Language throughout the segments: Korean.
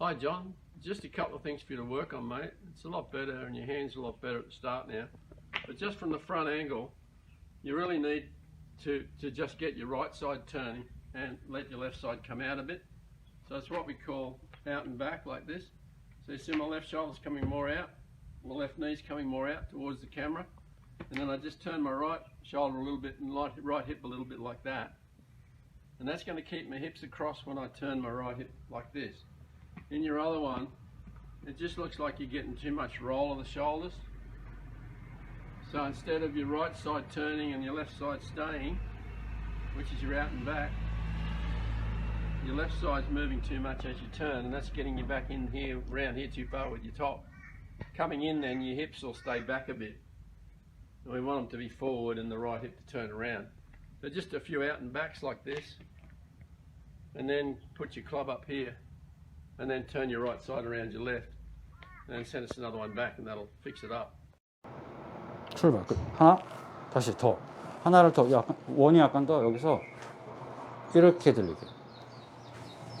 Hi, John. Just a couple of things for you to work on, mate. It's a lot better, and your hand's a lot better at the start now. But just from the front angle, you really need to, to just get your right side turning and let your left side come out a bit. So it's what we call out and back, like this. So you see my left shoulder's coming more out, my left knee's coming more out towards the camera. And then I just turn my right shoulder a little bit and right, right hip a little bit like that. And that's going to keep my hips across when I turn my right hip like this. In your other one, it just looks like you're getting too much roll of the shoulders. So instead of your right side turning and your left side staying, which is your out and back, your left side's moving too much as you turn, and that's getting you back in here, round here too far with your top. Coming in then, your hips will stay back a bit. And we want them to be forward and the right hip to turn around. So just a few out and backs like this, and then put your club up here, and then turn your right side around your left, and then send us another one back, and that'll fix it up. 출발. 끝. 하나, 다시 더. 하나를 더, 약간, 원이 약간 더 여기서 이렇게 들리게.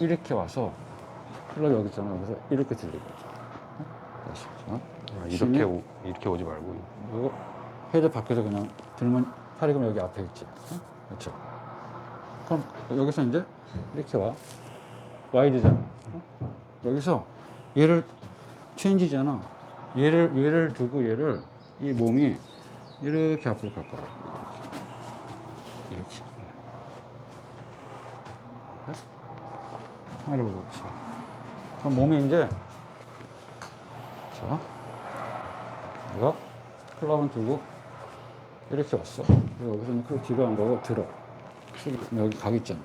이렇게 와서, 흘러 여기 있잖아. 여기서 이렇게 들리게. 어? 다시. 어? 아? 이렇게 오, 이렇게 오지 말고 그리고 헤드 밖에서 그냥 들면 팔이 그럼 여기 앞에 있지. 어? 그렇죠. 그럼 여기서 이제 이렇게 와. 와이드잖아. 어? 여기서 얘를 체인지잖아. 얘를 얘를 두고 얘를 이 몸이 이렇게 앞으로 갈 거야. 이렇게. 이렇게. 있어. 그럼 몸이 이제 자. 내가 클럽은 두고 이렇게 왔어. 그리고 여기서 이제 클럽 뒤로 한 거고 들어. 여기 각 있잖아.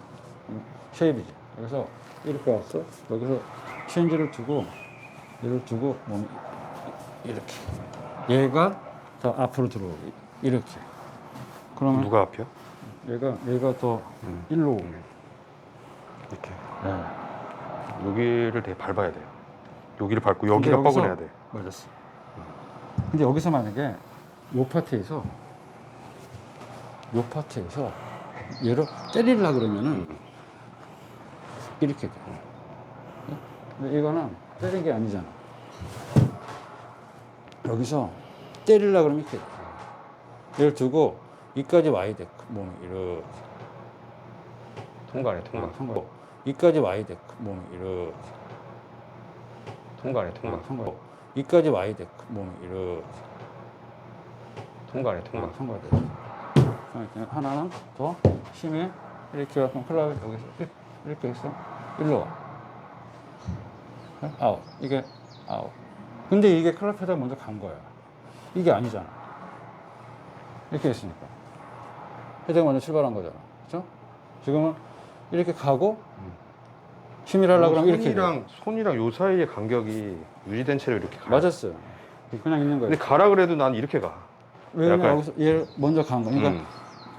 음, 쉐입이지. 그래서 이렇게 왔어. 여기서 체인지를 두고 얘를 두고 몸이 이렇게. 얘가 더 앞으로 들어오기. 이렇게. 그러면 누가 앞이야? 얘가 얘가 더 음. 일로 오게. 이렇게 네. 여기를 되게 밟아야 돼요. 여기를 밟고 근데 여기가 여기서- 뻐근해야 돼. 맞았어. 근데 여기서 만약에 요 파트에서 요 파트에서 얘를 때리려 그러면은 이렇게 돼. 근데 이거는 때린 게 아니잖아. 여기서 때리려 그러면 이렇게 돼. 얘를 두고 이까지 와야 돼. 몸이 이렇게. 통과네 통과. 통과. 이까지 와야 돼. 몸이 이렇게. 통과네 통과. 통과. 이까지 와야 돼. 몸이 이렇게. 통과네 통과. 아, 통과돼. 이렇게 하나는 더 힘이 이렇게 갖고 클럽 여기서 이렇게- 해서 일로 와. 네? 아웃. 이게 아웃. 근데 이게 클럽 페달 먼저 간 거야. 이게 아니잖아. 이렇게 했으니까. 헤드가 먼저 출발한 거잖아. 그죠? 지금은 이렇게 가고 힘을 하려고 그러면 이렇게. 손이랑 손이랑 요 사이의 간격이 유지된 채로 이렇게 가. 맞았어요. 그냥 있는 거예요. 근데 가라 그래도 난 이렇게 가. 왜냐면 약간- 여기서 얘를 먼저 간 거. 그러니까 음,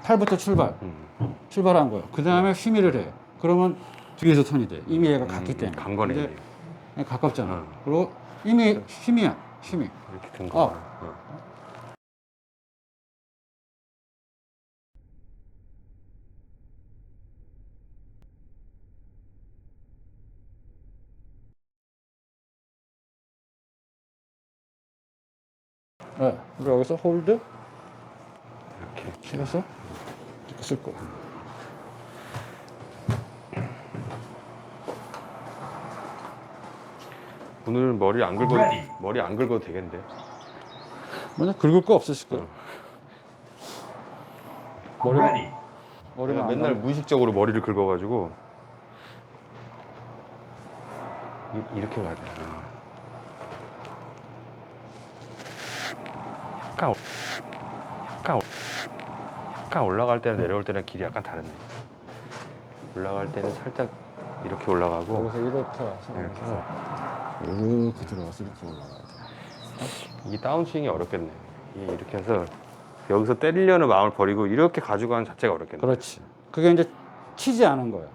팔부터 출발. 음. 출발한 거예요. 그 다음에 심의를 해. 그러면 뒤에서 턴이 돼. 이미 얘가 갔기 음, 때문에. 간 거네. 근데. 가깝잖아. 음. 그리고 이미 힘이야. 힘이. 이렇게 된 어. 거. 어. 네. 그리고 여기서 홀드 이렇게. 해서 이렇게 쓸 거야. 오늘 머리 안 긁어도 머리 안 긁어도 되겠는데. 먼저 긁을 거 없으실 거예요. 머리 머리가 맨날 무의식적으로 머리를 긁어가지고 이, 이렇게 가야 돼. 어. 약간 올- 약간 올- 약간 올라갈 때랑 내려올 때랑 길이 약간 다르네. 올라갈 때는 살짝 이렇게 올라가고 여기서 이렇게 이렇게 여기서 이렇게 들어가서 이렇게 올라가야 돼. 이게 다운스윙이 어렵겠네. 이게 이렇게 해서 여기서 때리려는 마음을 버리고 이렇게 가져가는 자체가 어렵겠네. 그렇지. 그게 이제 튀지 않은 거야.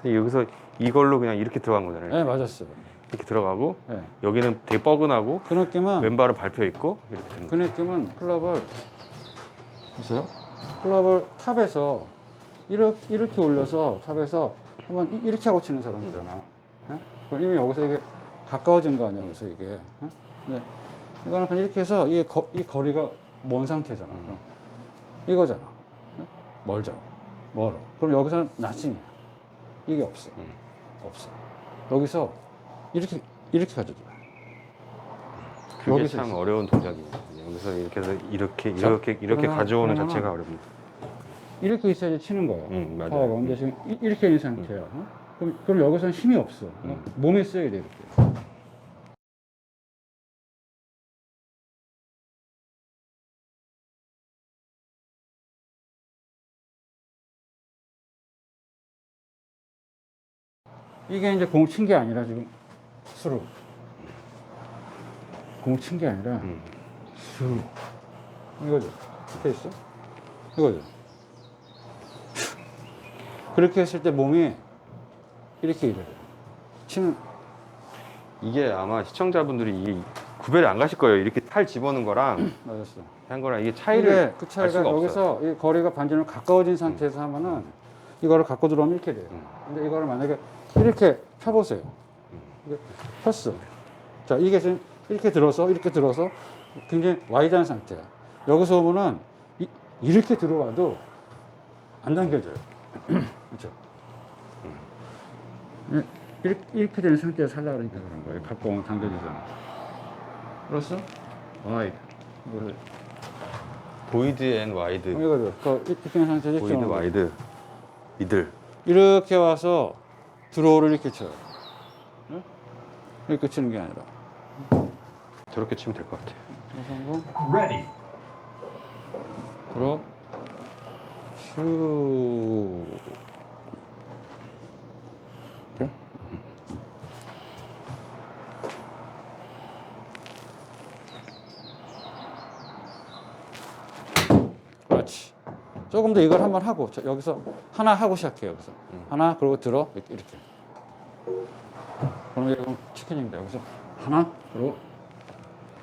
그래서 여기서 이걸로 그냥 이렇게 들어간 거잖아요. 네, 맞았어요. 이렇게 들어가고 네. 여기는 되게 뻐근하고 그 느낌은 왼발은 밟혀 있고 이렇게 되는 그. 느낌은 클럽을 보세요. 클럽을 탑에서 이렇게, 이렇게 올려서 탑에서 한번 이- 이렇게 하고 치는 사람이잖아. 예? 그럼 이미 여기서 이게 가까워진 거 아니야, 여기서 이게. 어? 네. 이거는 그냥 이렇게 해서 이, 거, 이 거리가 먼 상태잖아. 그럼. 이거잖아. 어? 멀잖아. 멀어. 그럼 여기서는 나중이야. 이게 없어. 음. 없어. 여기서 이렇게, 이렇게 가져줘. 그게 참 있어. 어려운 동작입니다. 여기서 이렇게 해서 이렇게 자, 이렇게 이렇게 가져오는 자체가 어렵니다. 이렇게 있어야지 치는 거야. 음, 맞아요. 파워가. 근데 지금 이- 이렇게 있는 상태야. 어? 그럼, 그럼 여기서는 힘이 없어. 어? 음. 몸에 써야 돼, 이렇게. 이게 이제 공 친 게 아니라 지금 수로. 공친 게 아니라 음. 수로. 이거죠. 이렇게 있어? 이거죠. 그렇게 했을 때 몸이 이렇게 이래. 치는 이게 아마 시청자분들이 이 구별이 안 가실 거예요. 이렇게 팔 집어넣은 거랑 맞았어. 한 거랑 이게 차이를 그 알 차이가 수가 없어요. 여기서 이 거리가 반지름 가까워진 상태에서 하면은 이거를 갖고 들어오면 이렇게 돼요. 음. 근데 이거를 만약에 이렇게 펴보세요. 이게 폈어. 자, 이게 지금 이렇게 들어서 이렇게 들어서 굉장히 와이드한 상태야. 여기서 오면은 이, 이렇게 들어와도 안 당겨져요. 그렇죠? 이- 이렇게, 이렇게 되는 상태에서 살려고 그러니까 그런 거예요. 당겨지잖아. 그렇어? 와이드. 이거를 보이드 앤 와이드, 이거죠. 그 이렇게 되는 상태에서 보이드. 와이드, 미들. 이렇게 와서 드로우를 이렇게 쳐요. 네? 이렇게 치는 게 아니라. 저렇게 치면 될 것 같아요. 그래서 한번 슈 이렇게 그렇지. 조금 더 이걸 한번 하고 저 여기서 하나 하고 시작해 여기서. 하나 그리고 들어. 이렇게, 이렇게. 그럼 이거 치킨입니다. 여기서 하나 그리고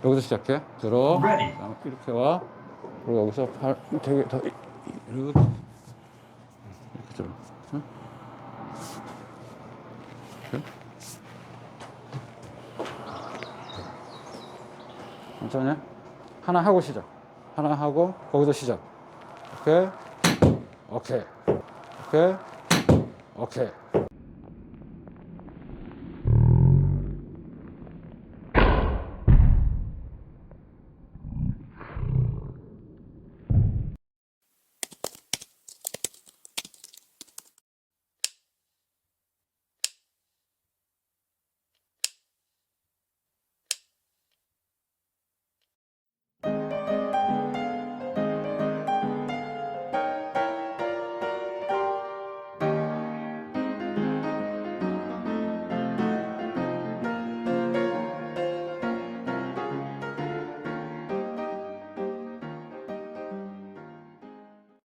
여기서 시작해. 들어. 이렇게 와. 그리고 여기서 팔 되게 더 이렇게 들어 응? 천천히 하나 하고 시작. 하나 하고 거기서 시작. 오케이? 오케이. 오케이? 오케이